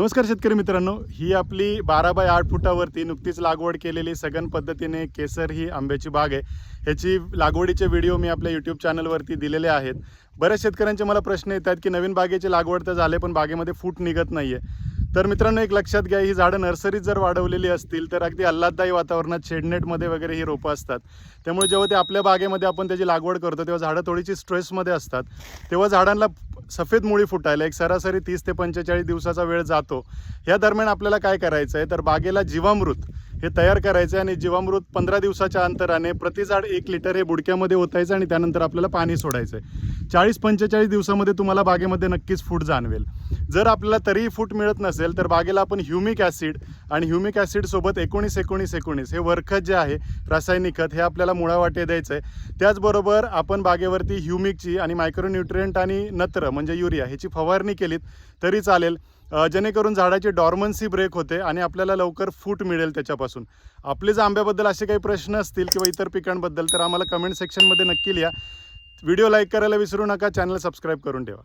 नमस्कार शेतकरी मित्रांनो. ही आपली बारा बाय आठ फुटावरती नुकतीच लागवड केलेली सघन पद्धतीने केसर ही आंब्याची बाग आहे. ह्याची लागवडीचे व्हिडिओ मी आपल्या यूट्यूब चॅनलवरती दिलेले आहेत. बऱ्याच शेतकऱ्यांचे मला प्रश्न येतात की नवीन बागेची लागवड तर झाले पण बागेमध्ये फूट निघत नाही आहे तर मित्रांनो एक लक्षात घ्या ही झाडं नर्सरीत जर वाढवलेली असतील तर अगदी आल्हाददायी वातावरणात शेडनेटमध्ये वगैरे ही रोपं असतात. त्यामुळे जेव्हा ते आपल्या बागेमध्ये आपण त्याची लागवड करतो तेव्हा झाडं थोडीशी स्ट्रेसमध्ये असतात. तेव्हा झाडांना सफेद मुळी फुटायला एक सरासरी तीस ते पंचेचाळीस दिवसाचा वेळ जातो. या दरम्यान आपल्याला काय करायचं आहे तर बागेला जीवामृत हे तयार करायचं आहे आणि जीवामृत पंधरा दिवसाच्या अंतराने प्रति झाड एक लिटर हे बुडक्यामध्ये ओतायचं आणि त्यानंतर आपल्याला पाणी सोडायचं आहे चाळीस पंचेचाळीस दिवसामध्ये तुम्हाला बागेमध्ये नक्कीच फूट जाणवेल. जर आपल्याला तरीही फूट मिळत नसेल तर बागेला आपण ह्युमिक ॲसिड आणि ह्युमिक ॲसिडसोबत एकोणीस एकोणीस एकोणीस हे वरखत जे आहे रासायनिक खत हे आपल्याला मुळावाटे द्यायचं आहे त्याचबरोबर आपण बागेवरती ह्युमिकची आणि मायक्रोन्युट्रियंट आणि नत्र म्हणजे युरिया ह्याची फवारणी केलीत तरी चालेल. जेणेकरून झाडाची डॉर्मन्सी ब्रेक होते आणि आपल्याला लवकर फूट मिळेल त्याच्यापासून. आपले जर आंब्याबद्दल असे काही प्रश्न असतील किंवा इतर पिकांबद्दल तर आम्हाला कमेंट सेक्शनमध्ये नक्की लिहा. व्हिडिओ लाईक करायला विसरू नका चॅनल सबस्क्राईब करून ठेवा.